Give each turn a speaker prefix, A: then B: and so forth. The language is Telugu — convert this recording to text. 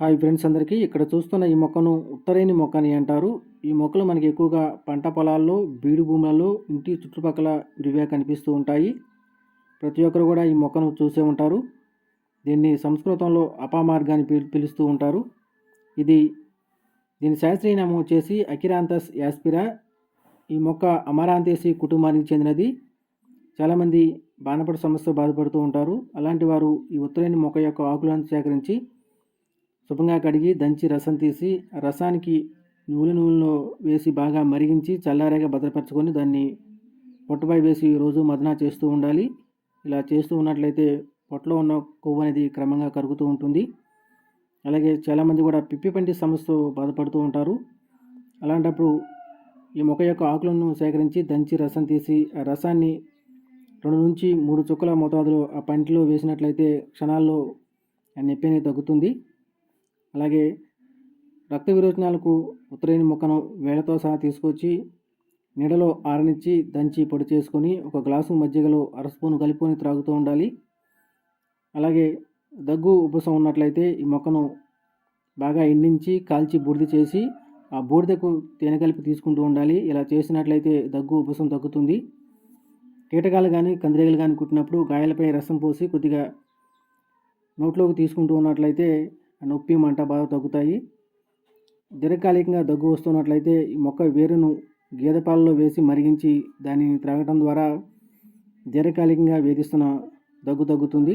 A: హాయ్ ఫ్రెండ్స్ అందరికీ. ఇక్కడ చూస్తున్న ఈ మొక్కను ఉత్తరేణి మొక్క అని అంటారు. ఈ మొక్కలు మనకి ఎక్కువగా పంట పొలాల్లో బీడు భూములలో ఇంటి చుట్టుపక్కల విరివిగా కనిపిస్తూ ఉంటాయి. ప్రతి ఒక్కరు కూడా ఈ మొక్కను చూసే ఉంటారు. దీన్ని సంస్కృతంలో అపామార్గాన్ని పిలు పిలుస్తూ ఉంటారు. ఇది దీని శాస్త్రీయ నామం వచ్చేసి అకిరాంతస్ యాస్పిరా. ఈ మొక్క అమరాంతేసి కుటుంబానికి చెందినది. చాలామంది బాణపడి సమస్య బాధపడుతూ ఉంటారు. అలాంటి వారు ఈ ఉత్తరేణి మొక్క యొక్క ఆకులను సేకరించి శుభ్రంగా కడిగి దంచి రసం తీసి ఆ రసానికి నూనె నూనెలో వేసి బాగా మరిగించి చల్లారేగా భద్రపరచుకొని దాన్ని పొట్టపై వేసి రోజు మదన చేస్తూ ఉండాలి. ఇలా చేస్తూ ఉన్నట్లయితే పొట్టలో ఉన్న కొవ్వు అనేది క్రమంగా కరుగుతూ ఉంటుంది. అలాగే చాలామంది కూడా పిప్పి పంటి సమస్యతో బాధపడుతూ ఉంటారు. అలాంటప్పుడు ఈ మొక్క యొక్క ఆకులను సేకరించి దంచి రసం తీసి ఆ రసాన్ని రెండు నుంచి మూడు చుక్కల మోతాదులో ఆ పంటిలో వేసినట్లయితే క్షణాల్లో ఆ నొప్పి అనేది తగ్గుతుంది. అలాగే రక్త విరోచనాలకు ఉత్తరైన మొక్కను వేళతో సహా తీసుకొచ్చి నీడలో ఆరనిచ్చి దంచి పొడి చేసుకొని ఒక గ్లాసు మజ్జిగలో అర స్పూన్ కలుపుకొని త్రాగుతూ ఉండాలి. అలాగే దగ్గు ఉపసం ఉన్నట్లయితే ఈ మొక్కను బాగా ఎండించి కాల్చి బూడిద చేసి ఆ బూడిదకు తేనె కలిపి తీసుకుంటూ ఉండాలి. ఇలా చేసినట్లయితే దగ్గు ఉపసం తగ్గుతుంది. కీటకాలు కానీ కందిరీగలు కానీ కుట్టినప్పుడు గాయాలపై రసం పోసి కొద్దిగా నోట్లోకి తీసుకుంటూ ఉన్నట్లయితే నొప్పి మంట బాగా తగ్గుతాయి. దీర్ఘకాలికంగా దగ్గు వస్తున్నట్లయితే ఈ మొక్క వేరును గేదె పాలలో వేసి మరిగించి దానిని త్రాగటం ద్వారా దీర్ఘకాలికంగా వేధిస్తున్న దగ్గు తగ్గుతుంది.